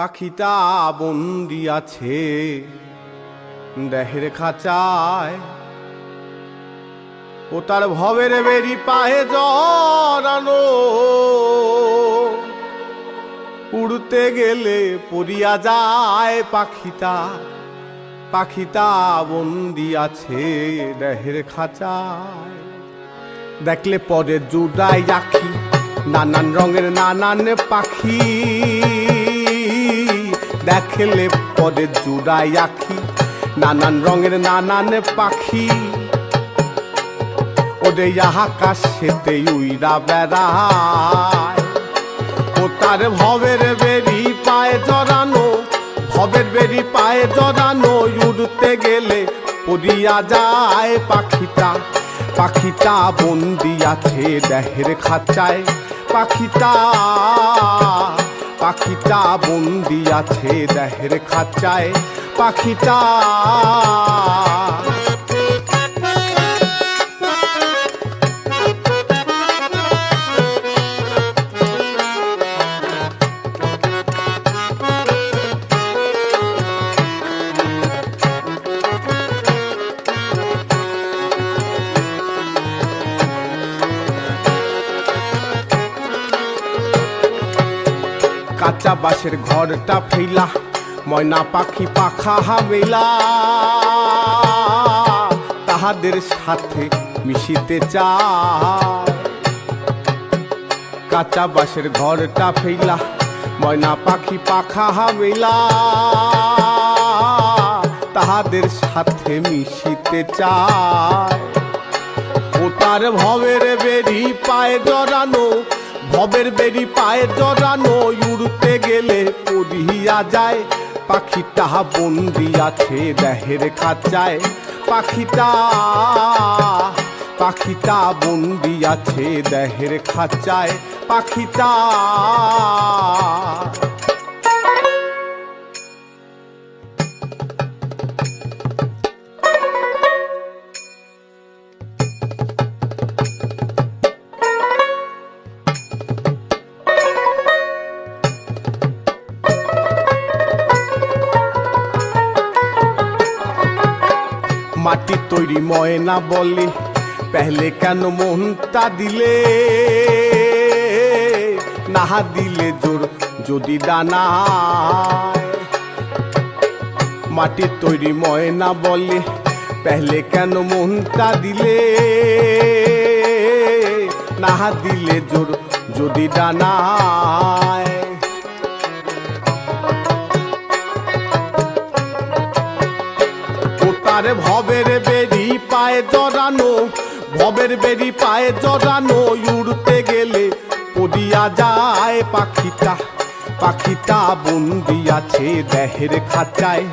পাখিটা বন্দি আছে, দেহের খাঁচায়। ও তার ভবের বেরি পায়ে জড়ানো। উড়তে গেলে পড়িয়া যায় পাখিটা পাখিটা বন্দি আছে দেহের খাঁচায়। দেখলে পরে জুড়াই আখি, নানান রঙের নানান পাখি। দেখলে পরে জুড়াই আখি, নানান রঙের নানান পাখি। ওরে আকাশেতে উইরা বেড়ায় ও তার ভবের বেরি পায়ে জড়ানো, ভবের বেরি পায়ে জড়ানো, উড়তে গেলে পড়িয়া যায় পাখিটা। পাখিটা বন্দি আছে দেহের খাঁচায়, পাখিটা পাখিটা বন্দি আছে দেহের খাঁচায়। পাখিটা কাঁচা বাঁশের ঘরটা ফেলা ময়না পাখি পাখা হামেলা। তাহাদের সাথে মিশিতে চায়। কাঁচা বাঁশের ঘরটা ফেলা ময়না পাখি পাখা হামেলা। তাহাদের সাথে মিশিতে চায়। ও তার ভবের বেরি পায়ে জড়ানো ভবের বেরি পায়ে জড়ানো, উড়তে গেলে পড়িয়া যায়। পাখিটা বন্দি আছে দেহের খাঁচায়। পাখিটা পাখিটা বন্দি আছে দেহের খাঁচায়। পাখিটা মাটি তৈরি ময়না বলে। পেহলে কেন মনটা দিলে? নাহা দিলে জোর যদি ডানায় মাটির তৈরি ময়না বলে, পেহলে কেন মনটা দিলে? নাহা দিলে জোর যদি ডানায় তার ভবের বেরি পায়ে জড়ানো, ভবের বেরি পায়ে জড়ানো, উড়তে গেলে পড়িয়া যায় পাখিটা। পাখিটা বন্দি আছে দেহের খাঁচায়।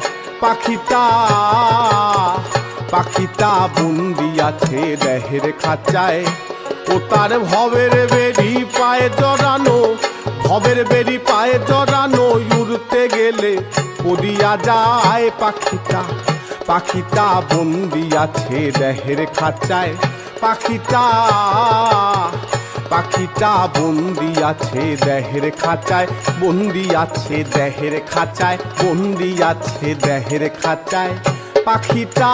পাখিটা পাখিটা বন্দি আছে দেহের খাঁচায়। ও তার ভবের বেরি পায়ে জড়ানো, ভবের বেরি পায়ে জড়ানো, উড়তে গেলে পড়িয়া যায় পাখিটা। পাখিটা বন্দি আছে দেহের খাঁচায়। পাখিটা পাখিটা বন্দি আছে দেহের খাঁচায়। বন্দি আছে দেহের খাঁচায়, বন্দি আছে দেহের খাঁচায়। পাখিটা